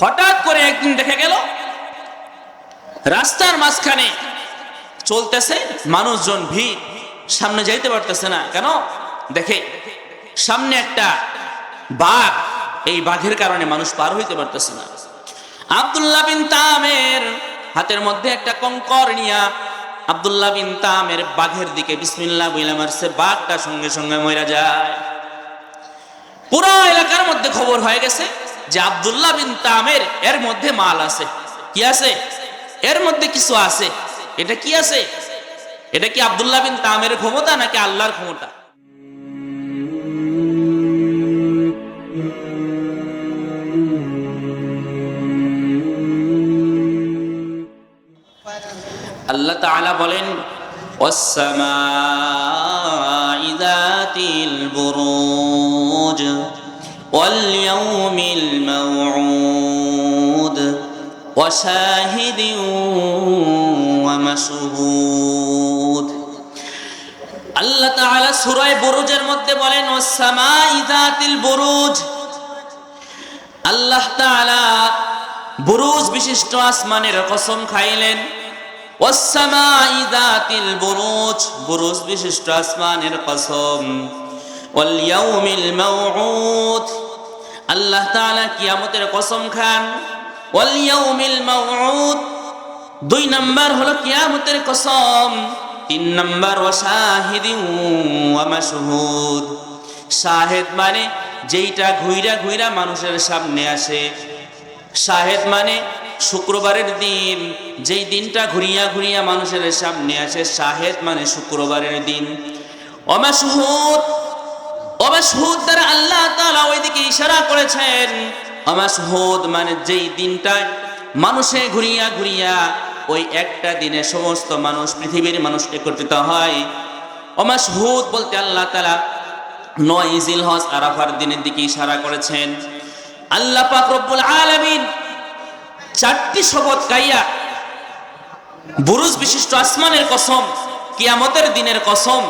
হঠাৎ করে একদিন দেখে গেল, রাস্তার মাঝখানে চলতেছে মানুষজন ভিড়, সামনে যাইতে পারতেছে না। কেন? দেখে সামনে একটা বাঘ, এই বাঘের কারণে মানুষ পার হইতে পারতেছে না। আব্দুল্লাহ বিন তামের হাতের মধ্যে একটা কঙ্কর নিয়া আব্দুল্লাহ বিন তামের বাঘের দিকে বিসমিল্লাহ বইলা মারছে, বাঘটা সঙ্গে সঙ্গে মরে যায়। পুরো এলাকার মধ্যে খবর হয়ে গেছে যে আবদুল্লাহ বিন তামের এর মধ্যে মাল আছে। কি আছে? এর মধ্যে কিছু আছে। এটা কি আছে? এটা কি আবদুল্লাহ বিন তামের ক্ষমতা নাকি আল্লাহর ক্ষমতা? আল্লাহ তাআলা বলেন, ওয়াস-সামাঈ বুরুজ। واليوم الموعود وشاهد ومشهود আল্লাহ তাআলা সূরা বুরুজের মধ্যে বলেন ওয়াস-সামাই যাতিল বুরুজ আল্লাহ তাআলা বুরুজ বিশিষ্ট আসমানের কসম খাইলেন ওয়াস-সামাই যাতিল বুরুজ বুরুজ বিশিষ্ট আসমানের কসম ওয়াল মাউউদ। আল্লাহ তাআলা কিয়ামতের কসম খান। ওয়াল ইয়াউমিল মাউউদ। দুই নাম্বার হলো কিয়ামতের কসম। তিন নাম্বার ও শাহিদিন ওয়া মাশহুদ। শাহেদ মানে যেইটা ঘুইরা ঘুইরা মানুষের সামনে আসে। শাহেদ মানে শুক্রবারের দিন, যেই দিনটা ঘুরিয়া ঘুরিয়া মানুষের সামনে আসে, শাহেদ মানে শুক্রবারের দিন। অমাসহুদ অমাসহুদ দ্বারা আল্লাহ তাআলা ওইদিকে ইশারা করেছেন। অমাসহুদ মানে যেই দিনটায় মানুষে ঘুরিয়া ঘুরিয়া ওই একটা দিনে সমস্ত মানুষ, পৃথিবীর মানুষ একত্রিত হয়। অমাসহুদ বলতে আল্লাহ তাআলা নয় জিল হজ আরাফার দিনের দিকে ইশারা করেছেন। আল্লাহ পাক রব্বুল আলামিন চারটি শপথ গাইয়া বুরুজ বিশিষ্ট আসমানের কসম, কিয়ামতের দিনের কসম,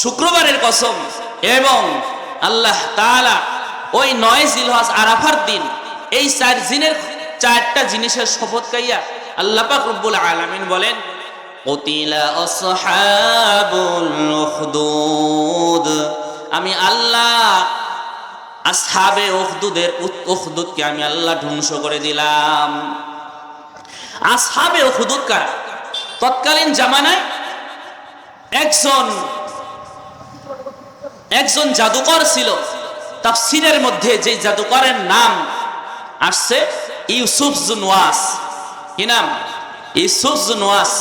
শুক্রবারের কসম এবং আল্লাহ তাআলা ওই নয় জিলহজ আরাফার দিন এই চার জিনের চারটা জিনিসের শপথ কাইয়া আল্লাহ পাক রব্বুল আলামিন বলেন আমি আল্লাহ আসহাবে উখদুদের উখদুদকে আমি আল্লাহ ধ্বংস করে দিলাম। আসহাবে উখদুদ কারা? তৎকালীন জামানায় একজন একজন জাদুকর ছিল। তাফসিরের মধ্যে যে জাদুকরের নাম আসছে ইউসুফ জুনওয়াস কি নাম? ইউসুফ জুনওয়াস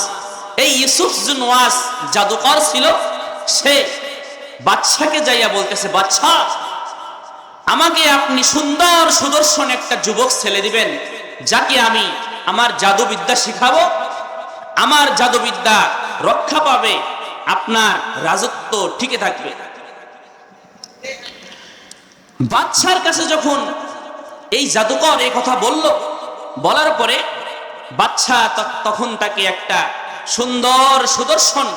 এই ইউসুফ জুনওয়াস জাদুকর ছিল। সে বাচ্চাকে যাইয়া বলতেছে বাচ্চা আমাকে আপনি সুন্দর সুদর্শন একটা যুবক ছেলে দিবেন, যাকে আমি আমার জাদুবিদ্যা শিখাবো। আমার জাদুবিদ্যা রক্ষা পাবে, আপনার রাজত্ব টিকে থাকবে। বাচ্চার কাছে যখন এই জাদুকর এই কথা বলল, বলার পরে বাচ্চা তখন তাকে একটা সুন্দর সুদর্শন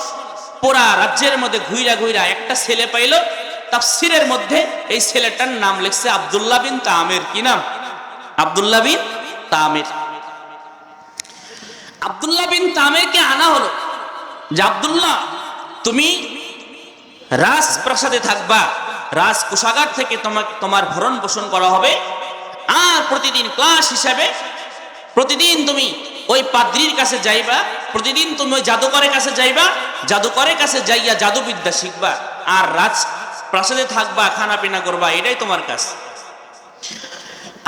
পোড়া রাজ্যের মধ্যে ঘুইরা ঘুইরা একটা ছেলে পাইল। তাফসিরের মধ্যে এই ছেলেটার নাম লিখছে আব্দুল্লাহ বিন তামের। কি নাম? আব্দুল্লাহ বিন তামের। আব্দুল্লাহ বিন তামেরকে আনা হলো যে, আব্দুল্লাহ, তুমি রাজপ্রাসাদে থাকবা। রাজ কোষাগার থেকে তোমাকে, তোমার ভরণ পোষণ করা হবে। আর প্রতিদিন ক্লাস হিসাবে, প্রতিদিন তুমি ওই পাদ্রির কাছে যাইবা, প্রতিদিন তুমি ওই জাদুকরের কাছে যাইবা, জাদুকরের কাছে যাইয়া জাদুবিদ্যা শিখবা, আর রাজ প্রাসাদে থাকবা খানা পিনা করবা, এটাই তোমার কাজ।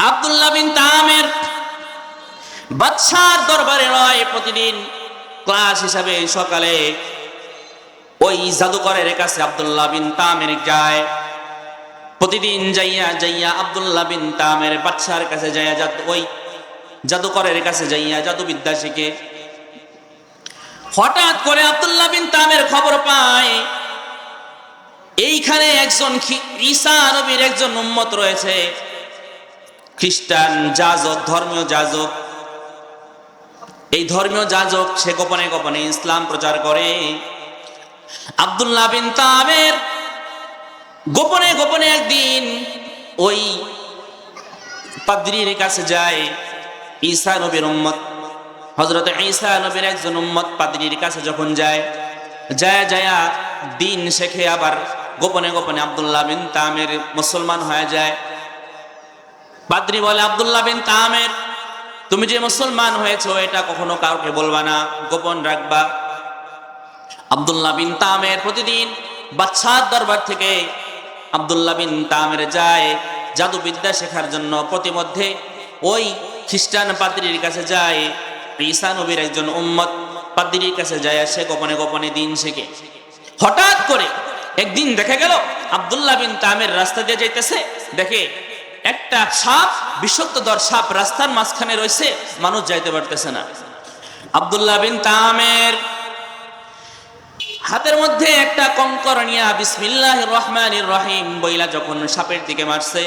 আব্দুল্লাহ বিন তামের বাদশার দরবারে নয়, প্রতিদিন ক্লাস হিসাবে সকালে ওই জাদুকরের কাছে আব্দুল্লাহ বিন তামের যায়। প্রতিদিন যাইয়া যাইয়া আব্দুল্লাহ বিন তামের বাচ্চার কাছে যাইয়া জাদ ওই জাদুকরের কাছে যাইয়া জাদুবিদ্যা শিখে। হঠাৎ করে আব্দুল্লাহ বিন তামের খবর পায়, এইখানে একজন ঈসা নবীর একজন উম্মত রয়েছে। খ্রিস্টান যাজক, ধর্মীয় যাজক। এই ধর্মীয় যাজক, সে গোপনে গোপনে ইসলাম প্রচার করে। আব্দুল্লাহ বিন তামের গোপনে গোপনে একদিন ওই পাদ্রির কাছে যায় ঈসা নবীর উম্মত। হজরত ঈসা নবীর একজন উম্মত পাদ্রির কাছে যখন যায় যায়, যায়া দিন শেখে আবার গোপনে গোপনে আব্দুল্লাহ বিন তামের মুসলমান হয়ে যায়। পাদ্রি বলে, আব্দুল্লাহ বিন তামের, তুমি যে মুসলমান হয়েছো, এটা কখনো কাউকে বলবা না, গোপন রাখবা। আব্দুল্লাহ বিন তামের প্রতিদিন বাচ্চার দরবার থেকে আব্দুল্লাহ বিন তামের যায় জাদুবিদ্যা শেখার জন্য প্রতিমধ্যে ওই খ্রিস্টান পাদ্রির কাছে যায়। ঈসা নবীর একজন উম্মত পাদ্রির কাছে যায়, সে গোপনে গোপনে দিন শেখে। হঠাৎ করে একদিন দেখা গেল আব্দুল্লাহ বিন তামের রাস্তা দিয়ে যাইতেছে। দেখে একটা সাপ বিষাক্ত দর সাপ রাস্তার মাঝখানে রয়েছে, মানুষ যাইতে পারতেছে না। আব্দুল্লাহ বিন তামের হাতের মধ্যে একটা কঙ্কর নিয়া বিসমিল্লাহ রহমান রহিম বইলা যখন সাপের দিকে মারছে,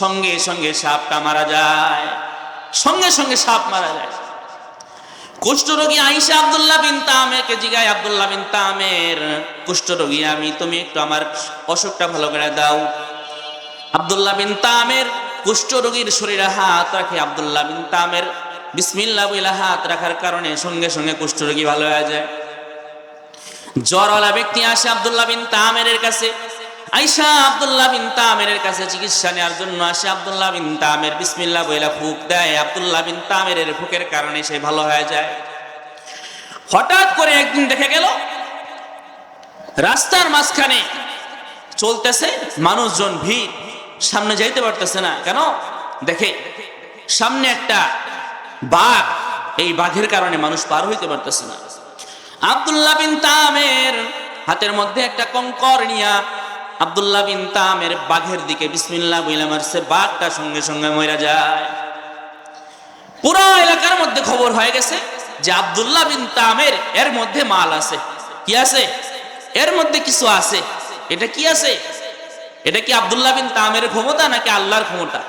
সঙ্গে সঙ্গে সাপটা মারা যায়। সঙ্গে সঙ্গে সাপ মারা যায়। কুষ্ঠরোগী আইসা আব্দুল্লাহ বিন তামেরকে জিগায়, আব্দুল্লাহ বিন তামের, কুষ্ঠরোগী, আমি তুমি একটু আমার অসুখটা ভালো করে দাও। আব্দুল্লাহ বিন তামের কুষ্ঠরোগীর শরীরে হাত রাখে। আব্দুল্লাহ বিন তামের বিসমিল্লাহ বইলা হাত রাখার কারণে সঙ্গে সঙ্গে কুষ্ঠরোগী ভালো হয়ে যায়। জ্বরওয়ালা ব্যক্তি আসে আব্দুল্লাহ বিন তামেরের কাছে। আইসা আব্দুল্লাহ বিন তামেরের কাছে চিকিৎসা নেওয়ার জন্য আসে আব্দুল্লাহ বিন তামের। বিসমিল্লাহ বইলা ফুক দেয়। আব্দুল্লাহ বিন তামেরের ফুকের কারণে সে ভালো হয়ে যায়। হঠাৎ করে একদিন দেখে গেল, রাস্তার মাঝখানে চলতেছে মানুষজন ভিড়। সামনে যাইতে পারতেছে না। কেন? দেখে সামনে একটা বাঘ। এই বাঘের কারণে মানুষ পার হইতে পারতেছে না। আব্দুল্লাহ বিন তামের হাতের মধ্যে একটা কঙ্কর নিয়া আব্দুল্লাহ বিন তামের বাঘের দিকে বিসমিল্লাহ বইলা মারছে, বাঘটা সঙ্গে সঙ্গে মরে যায়। পুরো এলাকার মধ্যে খবর হয়ে গেছে যে আব্দুল্লাহ বিন তামের এর মধ্যে মাল আছে। কি আছে? এর মধ্যে কিছু আছে। এটা কি আছে? এটা কি আব্দুল্লাহ বিন তামের ক্ষমতা নাকি আল্লাহর ক্ষমতা?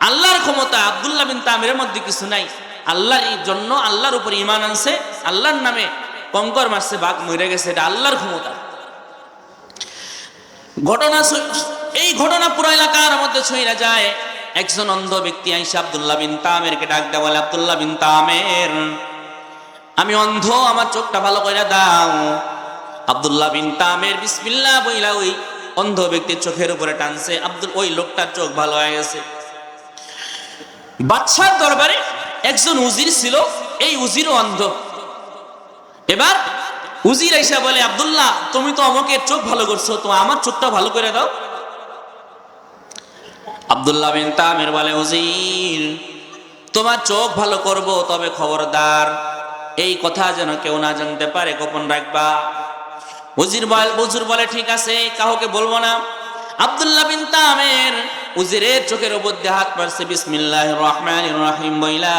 আল্লাহর ক্ষমতা আব্দুল্লাহ বিন তামের মধ্যে কিছু নাই। আল্লাহর জন্য আল্লাহর উপর ইমান আনছে, আল্লাহর নামে কঙ্কর মারছে, বাঘ মরে গেছে, এটা আল্লাহর ক্ষমতা। ঘটনা এই ঘটনা পুরো এলাকার মধ্যে ছইরা যায়। একজন অন্ধ ব্যক্তি আইসা আব্দুল্লাহ বিন তামেরকে ডাক দেওয়া বলে, আব্দুল্লাহ বিন তামের, আমি অন্ধ, আমার চোখটা ভালো করে দাও। আব্দুল্লাহ বিন তামের বিসমিল্লাহ বইলা ওই অন্ধ ব্যক্তির চোখের উপরে টানছে। আব্দুল, ওই লোকটার চোখ ভালো হয়ে গেছে। বাদশার দরবারে একজন উজির ছিল, এই উজিরও অন্ধ। এবার উজির আইসা বলে, আব্দুল্লাহ, তুমি তো আমাকে চোখ ভালো করছ তো আমার চোখটা ভালো করে দাও। আব্দুল্লাহ বিন তামের বলে, উজির, তোমার চোখ ভালো করব, তবে খবরদার, এই কথা যেন কেউ না জানতে পারে, গোপন রাখবা। উজির বল বুজুর বলে, ঠিক আছে, কাউকে বলব না। আব্দুল্লাহ বিন তামের উজিরের চোখের উপর দিয়ে হাত মারছে বিসমিল্লাহ রহমান রহিম বইলা।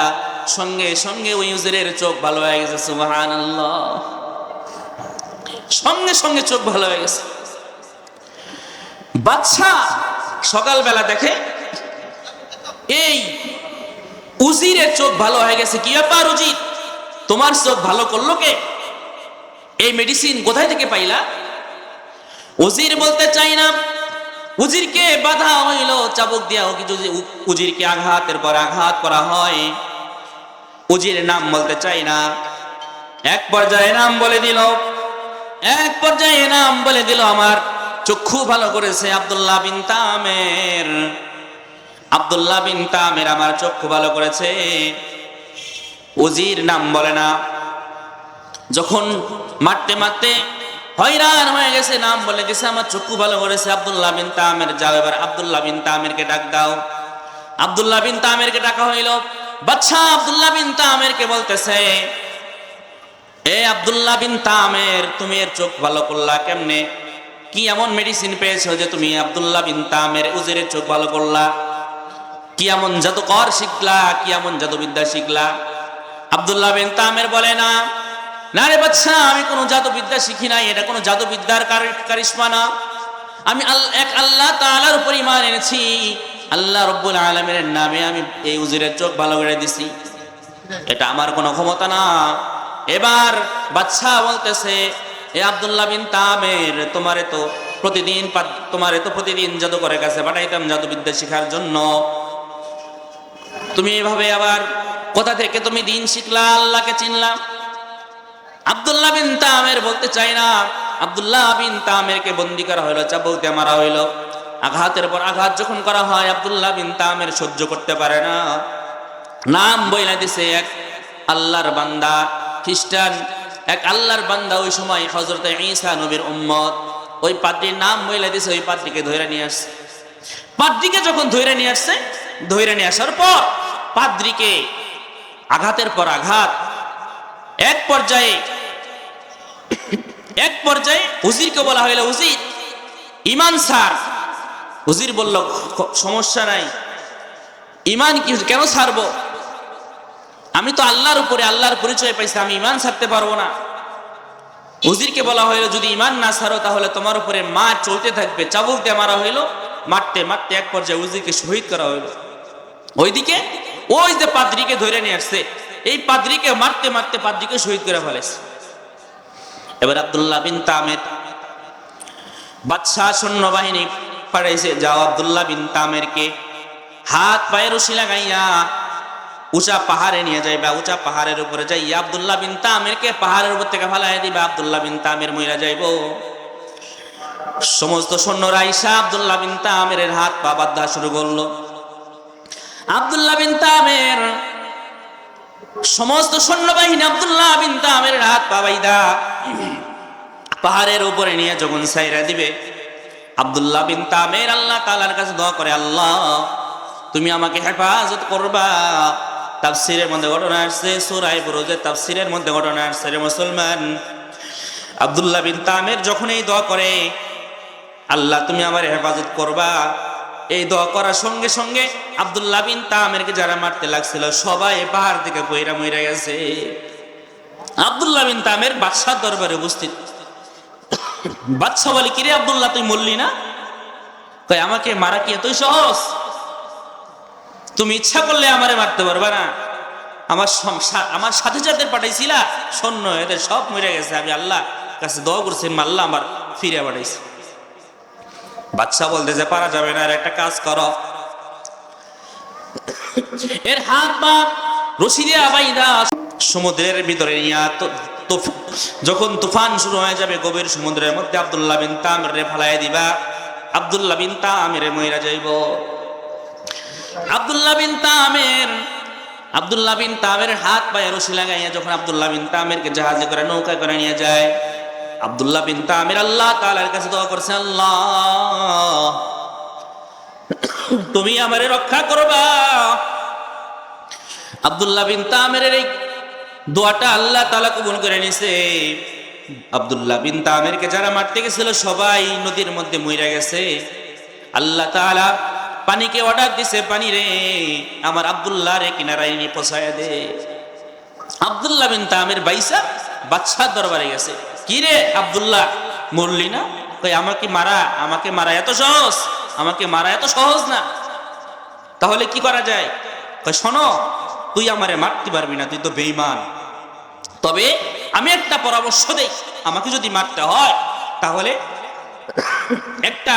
সঙ্গে সঙ্গে ওই উজিরের চোখ ভালো হয়ে গেছে, সুবহানাল্লাহ। সঙ্গে সঙ্গে চোখ ভালো হয়ে গেছে। বাচ্চা সকালবেলা দেখে, এই উজিরের চোখ ভালো হয়ে গেছে কি ব্যাপার উজির? তোমার চোখ ভালো করল কে? এই মেডিসিন কোথায় থেকে পাইলা? উজির বলতে চাই না। উজিরকে বাধা হইল, চাবুক দিয়া হোক উজিরকে আঘাতের পর আঘাত করা হয়। উজির নাম বলতে চাই না। এক পর্যায়ে নাম বলে দিল, এক পর্যায়ে নাম বলে দিল আমার চক্ষু ভালো করেছে আব্দুল্লাহ বিন তামের। আব্দুল্লাহ বিন তামের আমার চক্ষু ভালো করেছে। উজির নাম বলে না। যখন মারতে মারতে হয়রান হয়ে গেছে, নাম বলে দিছে, আমার চক্ষু ভালো করেছে আব্দুল্লাহ বিন তামের। যাও এবার আব্দুল্লাহ বিন তামেরকে ডাক দাও। আব্দুল্লাহ বিন তামেরকে ডাকা হইল। বাচ্চা আব্দুল্লাহ বিন তামেরকে বলতেছে, এ আব্দুল্লাহ বিন তামের, তুমি এর চোখ ভালো করলা কেমনে? কি এমন মেডিসিন পেয়েছ যে তুমি আব্দুল্লাহ বিন তামের উজিরের চোখ ভালো করলা? কি এমন জাদুকর শিখলা? কি এমন জাদুবিদ্যা শিখলা? আব্দুল্লাহ বিন তামের বলে, না না রে বাচ্চা আমি কোনো জাদুবিদ্যা শিখি নাই। এটা কোনো জাদুবিদ্যার কারি- কারিশমা না। আমি এক আল্লাহ তাআলার উপর ইমান এনেছি। আল্লাহ রব্বুল আলমের নামে আমি এই উজিরের চোখ ভালো করে দিছি। এটা আমার কোনো ক্ষমতা না। এবার বাচ্চা বলতেছে, এ আবদুল্লাহ বিন তামের, তোমারে তো প্রতিদিন তোমারে তো প্রতিদিন জাদুকরের কাছে পাঠাইতাম জাদুবিদ্যা শেখার জন্য। তুমি এভাবে আবার কোথা থেকে তুমি দিন শিখলা? আল্লাহকে চিনলাম আব্দুল্লাহ বিন তামের বলতে চাই না। আব্দুল্লাহ বিন তামেরকে বন্দি করা হইল, চাবুকে মারা হইল। আঘাতের পর আঘাত যখন করা হয়, আব্দুল্লাহ বিন তামের সহ্য করতে পারে না। নাম বইলা দিছে এক আল্লাহর বান্দা, খ্রিস্টান। এক আল্লাহর বান্দা ওই সময় হজরত ঈসা নবীর উম্মত। ওই পাত্রীর নাম বইলা দিছে, ওই পাত্রীকে ধরে নিয়ে আসছে। পাদ্রিকে যখন ধরে নিয়ে আসছে ধরে নিয়ে আসার পর পাদ্রিকে আঘাতের পর আঘাত, এক পর্যায়ে এক পর্যায়ে হুজিরকে বলা হইল হুজির ইমান স্যার হুজির বলল সমস্যা নাই। ইমান কি কেন ছাড়বো? আমি তো আল্লাহর উপরে আল্লাহর পরিচয় পাইছি, আমি ইমান ছাড়তে পারব না। হুজিরকে বলা হইল, যদি ইমান না ছাড়ো, তাহলে তোমার উপরে মা চলতে থাকবে। চাবুক দিয়ে মারা হইল, মারতে মারতে এক পর্যায়ে হুজিরকে শহীদ করা হইল। ওইদিকে ওই যে পাদ্রিকে ধরে নিয়ে আসছে, এই পাদ্রিকে মারতে মারতে পাদ্রিকে শহীদ করে ফেলেছে। এবার আব্দুল্লাহ বিন তামের বাদশাহ সৈন্যবাহিনী পাঠাইছে যাও আব্দুল্লাহ বিন তামেরকে। হাত পায়ে রশি লাগাইয়া উঁচা পাহাড়ে নিয়ে যাইবা, উঁচা পাহাড়ের উপরে যাইয়া আব্দুল্লাহ বিন তামেরকে পাহাড়ের উপর থেকে ফালাই দিবা, আব্দুল্লাহ বিন তামের মইরা যাইব। সমস্ত সৈন্যরা আইসা আব্দুল্লাহ বিন তামের হাত পা বাদ্ধা শুরু করল। আব্দুল্লাহ বিন তামের সমস্ত সৈন্যবাহিনী আব্দুল্লাহ বিন তামের হাত পা বাইদা পাহাড়ের উপরে নিয়ে যখন সাইরা দিবে আব্দুল্লাহ বিন তামের আল্লাহ তালার কাছে দোয়া করে, আল্লাহ, তুমি আমাকে হেফাজত করবা। তাফসিরের মধ্যে ঘটনা আসছে সুরাই বুরুজের তাফসিরের মধ্যে ঘটনা আসছে রে মুসলমান। আব্দুল্লাহ বিন তামের যখন এই দোয়া করে, আল্লাহ, তুমি আমার হেফাজত করবা। এই দোয়া করার সঙ্গে সঙ্গে আব্দুল্লাহ বিন তামেরকে যারা মারতে লাগছিল, সবাই পাহাড় থেকে বইরা মইরা গেছে। আব্দুল্লাহ বিন তামের বাদশাহ দরবারে উপস্থিত। বাদশাহ বলে, কিরে আব্দুল্লাহ, তুই মরলি না? তাই আমাকে মারা কি এতই সহজ? তুমি ইচ্ছা করলে আমারে মারতে পারবা না। আমার আমার সাথে যাদের পাঠাইছিলা, সৈন্য, এদের সব মরে গেছে। আমি আল্লাহ কাছে দোয়া করছি আল্লাহ আমার ফিরে পাঠাইছি। বাচ্চা বলতে যে, পারা যাবে না আর একটা কাজ করো। এর হাত পা রশি দিয়ে আবাইদা সমুদ্রের ভিতরে নিয়া যখন তুফান শুরু হয়ে যাবে গভীর সমুদ্রের মধ্যে আব্দুল্লাহ বিন তামিরে ফালাই দিবা। আব্দুল্লাহ বিন তামিরে মইরা যাইব। আব্দুল্লাহ বিন তামের আব্দুল্লাহ বিন তামের হাত পায়ে রশি লাগাইয়া যখন আব্দুল্লাহ বিন তামেরকে জাহাজে করে নৌকা করে নিয়ে যায়, আব্দুল্লাহ বিন তামির আল্লাহ তাআলার কাছে দোয়া করছে, আল্লাহ, তুমি আমারে রক্ষা করবা। আব্দুল্লাহ বিন তামের এই দোয়াটা আল্লাহ তাআলা কবুল করে নিছে। আব্দুল্লাহ বিন তামেরকে যারা মারতে গেছিল সবাই নদীর মধ্যে মইরা গেছে। আল্লাহ তাআলা পানিকে অর্ডার দিছে, পানি রে, আমার আবদুল্লাহ রে কিনারায় নিয়ে পৌঁছায় দে। আবদুল্লাহ বিন তামের বাইসা বাদশার দরবারে গেছে। কি রে আব্দুল্লাহ, মরলি না? কই, আমাকে মারা আমাকে মারা এত সহজ, আমাকে মারা এত সহজ না। তাহলে কি করা যায়? শোনো তুই আমারে মারতে পারবি না, তুই তো বেইমান তবে আমি একটা পরামর্শ দেই, আমাকে যদি মারতে হয়, তাহলে একটা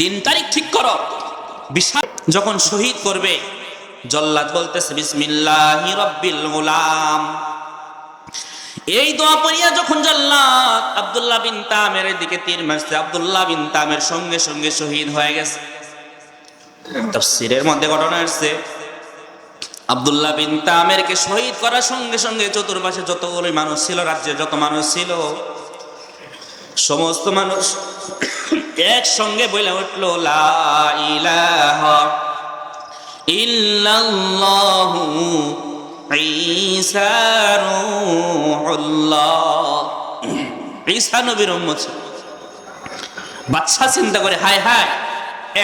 দিন তারিখ ঠিক করো। বিশাল যখন শহীদ করবে, জল্লাদ বলতেছে, বিসমিল্লাহ রব্বিল গোলাম। এই দোয়া পড়িয়া যখন জল্লাদ আব্দুল্লাহ বিন তামের দিকে তীর মারছে, আব্দুল্লাহ বিন তামের সঙ্গে সঙ্গে শহীদ হয়ে গেছে। তফসিরের মধ্যে ঘটনা আসছে। আব্দুল্লাহ বিন তামেরকে শহীদ করার সঙ্গে সঙ্গে চতুর্পাশে যতগুলো মানুষ ছিল, রাজ্যে যত মানুষ ছিল, সমস্ত মানুষ একসঙ্গে বলে উঠল। বাদশা চিন্তা করে, হায় হায়,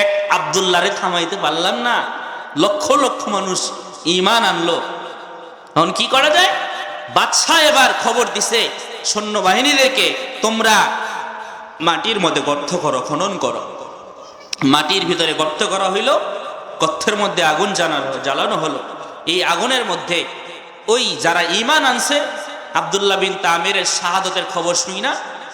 এক আব্দুল্লাহরে থামাইতে পারলাম না লক্ষ লক্ষ মানুষ ইমান আনলো। এখন কি করা যায়? বাদশাহ এবার খবর দিছে, সৈন্যবাহিনীদেরকে তোমরা মাটির মধ্যে গর্ত করো, খনন করো। মাটির ভিতরে গর্ত করা হইল, গর্তের মধ্যে আগুন জানানো জ্বালানো হলো। এই আগুনের মধ্যে ওই যারা ইমান আনছে, আব্দুল্লাহ বিন তামিরের শাহাদতের খবর শুনি না,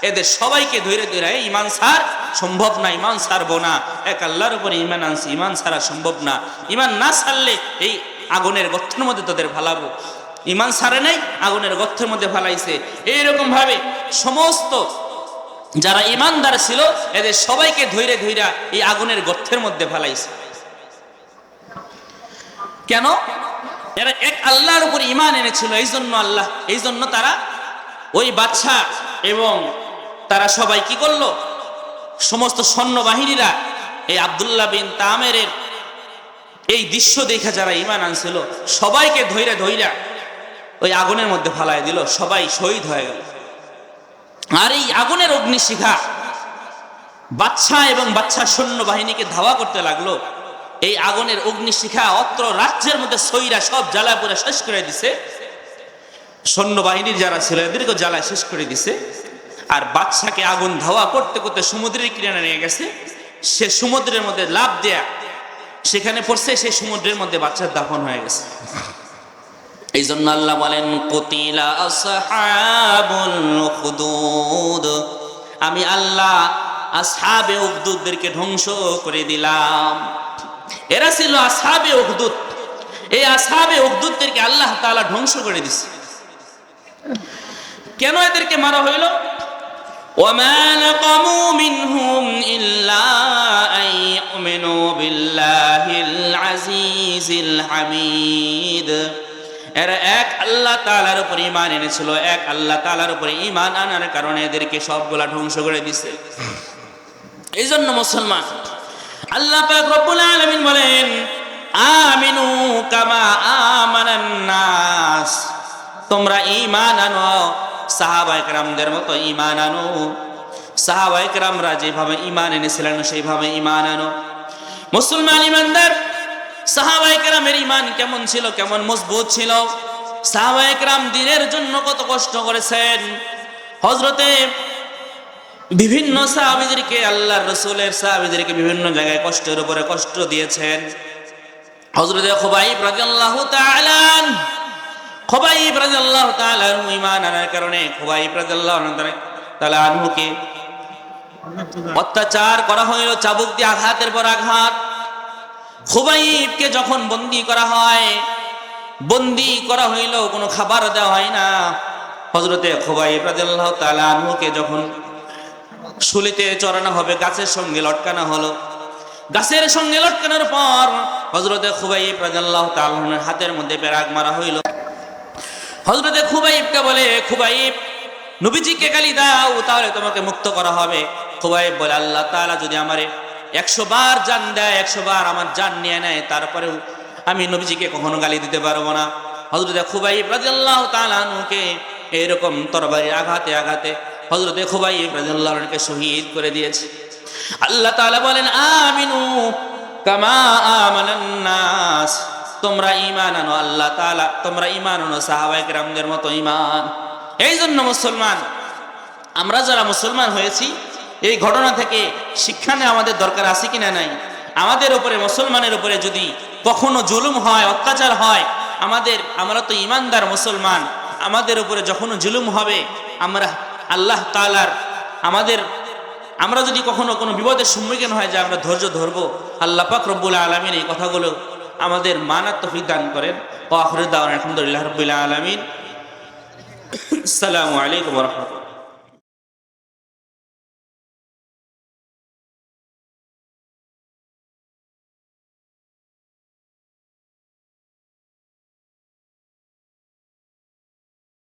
এদের সবাইকে ধরে ধরে ইমান সার সম্ভব না ইমান সারবো না। এক আল্লাহর উপরে ইমান আনছে ইমান সারা সম্ভব না। ইমান না সারলে এই আগুনের গর্তের মধ্যে তাদের ফালাবো। ইমান সারে নাই, আগুনের গর্তের মধ্যে ফালাইছে। এইরকম ভাবে সমস্ত যারা ইমানদার ছিল, এদের সবাইকে ধৈরে ধৈরা এই আগুনের গর্তের মধ্যে ফালাইছে। কেন? এরা এক আল্লাহর উপর ইমান এনেছিল এই জন্য আল্লাহ এই জন্য তারা ওই বাচ্চা এবং তারা সবাই কি করল? সমস্ত সৈন্যবাহিনীরা এই আবদুল্লাহ বিন তামেরের এই দৃশ্য দেখে যারা ইমান আনছিল, সবাইকে ধৈরা ধৈরা ওই আগুনের মধ্যে ফালাই দিল, সবাই শহীদ হয়ে গেল। আর এই আগুনের অগ্নিশিখা বাচ্চা এবং বাচ্চা সৈন্য বাহিনীকে ধাওয়া করতে লাগল। এই আগুনের অগ্নিশিখা অত্র রাজ্যের মধ্যে সইরা সব জ্বালা পুরা শেষ করে দিছে। সৈন্যবাহিনীর যারা ছিল, এদেরকে জ্বালায় শেষ করে দিছে। আর বাচ্চাকে আগুন ধাওয়া করতে করতে সমুদ্রের কিনারে নিয়ে গেছে। সে সমুদ্রের মধ্যে লাভ দেয়া সেখানে পড়ছে, সেই সমুদ্রের মধ্যে বাচ্চার দাফন হয়ে গেছে। এই জন্য আল্লাহ বলেন আমি আল্লাহ আসহাবে ধ্বংস করে দিলাম। এরা ছিল আসহাবে উকদুদ এই আসহাবে উকদুদদেরকে আল্লাহ তালা ধ্বংস করে দিছে। কেন এদেরকে মারা হইল? ওয়া মা মিনহুম ইল্লা يؤمنوا بالله العزيز الحميد এরা এক আল্লাহ তালার উপর ইমান এনেছিল এক আল্লাহ তালার উপর ইমান আনার কারণে এদেরকে সবগুলা ধ্বংস করে দিছে এই জন্য মুসলমান আল্লাহ পাক রব্বুল আলামিন বলেন আমিনু কামা আমানান নাস তোমরা ঈমান আনো সাহাবা একরামদের মতো ঈমান আনো সাহাবা একরামরা যেভাবে ঈমান এনেছিলেন, সেইভাবে ঈমান আনো। মুসলমান ঈমানদার, সাহাবা একরামের ঈমান কেমন ছিল, কেমন মজবুত ছিল? সাহাবা একরাম দিনের জন্য কত কষ্ট করেছেন? হজরতে বিভিন্ন সাহাবিদেরকে, আল্লাহর রসুলের সাহাবিদেরকে বিভিন্ন জায়গায় কষ্টের উপরে কষ্ট দিয়েছেন। হজরত খোবাইব রাদিয়াল্লাহু তাআলা খোবাইব রাদিয়াল্লাহু তাআলা ঈমান আনার কারণে, খোবাইব রাদিয়াল্লাহু তাআলা আনহুকে অত্যাচার করা হইল চাবুক দিয়ে আঘাতের পর আঘাত। খুবাইবকে যখন বন্দি করা হয়, বন্দি করা হইল কোনো খাবার দেওয়া হয় না। হজরতে খুবাইব রাদিয়াল্লাহু তাআলা আনহুকে যখন শুলিতে চড়ানো হবে, গাছের সঙ্গে লটকানো হলো। গাছের সঙ্গে লটকানোর পর হজরতে খুবাইব রাদিয়াল্লাহু তাআলার হাতের মধ্যে পেরাক মারা হইল। হজরতে খুবাইবকে বলে, খুবাইব, নবীজিকে গালি দাও, তাহলে তোমাকে মুক্ত করা হবে। খুবাইব বলে, আল্লাহ তাআলা যদি আমারে একশো বার জান দেয়, একশো বার আমার জান নিয়ে নেয়, তারপরেও আমি নবীজিকে কখনো গালি দিতে পারব না। হজরতে খুবাইব রাদিয়াল্লাহু তাআলা আনহুকে এরকম তরবারির আঘাতে আঘাতে হজরতে খুবাইব রাদিয়াল্লাহু আনহুকে শহীদ করে দিয়েছে। আল্লাহ তাআলা বলেন, আমিনু কামা আমানান নাস। তোমরা ঈমান আনো, আল্লাহ তাআলা, তোমরা ঈমান আনো, সাহাবায়ে কেরামদের মতো ঈমান। এই জন্য মুসলমান, আমরা যারা মুসলমান হয়েছি এই ঘটনা থেকে শিক্ষা নেওয়া আমাদের দরকার আছে কিনা নাই? আমাদের উপরে, মুসলমানের উপরে যদি কখনো জুলুম হয়, অত্যাচার হয়, আমাদের, আমরা তো ইমানদার মুসলমান, আমাদের উপরে যখনও জুলুম হবে, আমরা আল্লাহ তালার আমাদের, আমরা যদি কখনো কোনো বিপদের সম্মুখীন হয় যে আমরা ধৈর্য ধরবো। আল্লাহ পাক রব্বুল আলমিন এই কথাগুলো আমাদের মানার তফিক দান করেন। আলহামদুলিল্লাহ রবিল্লা আলমিন। আসসালামু আলাইকুম রহমতুল্লাহ।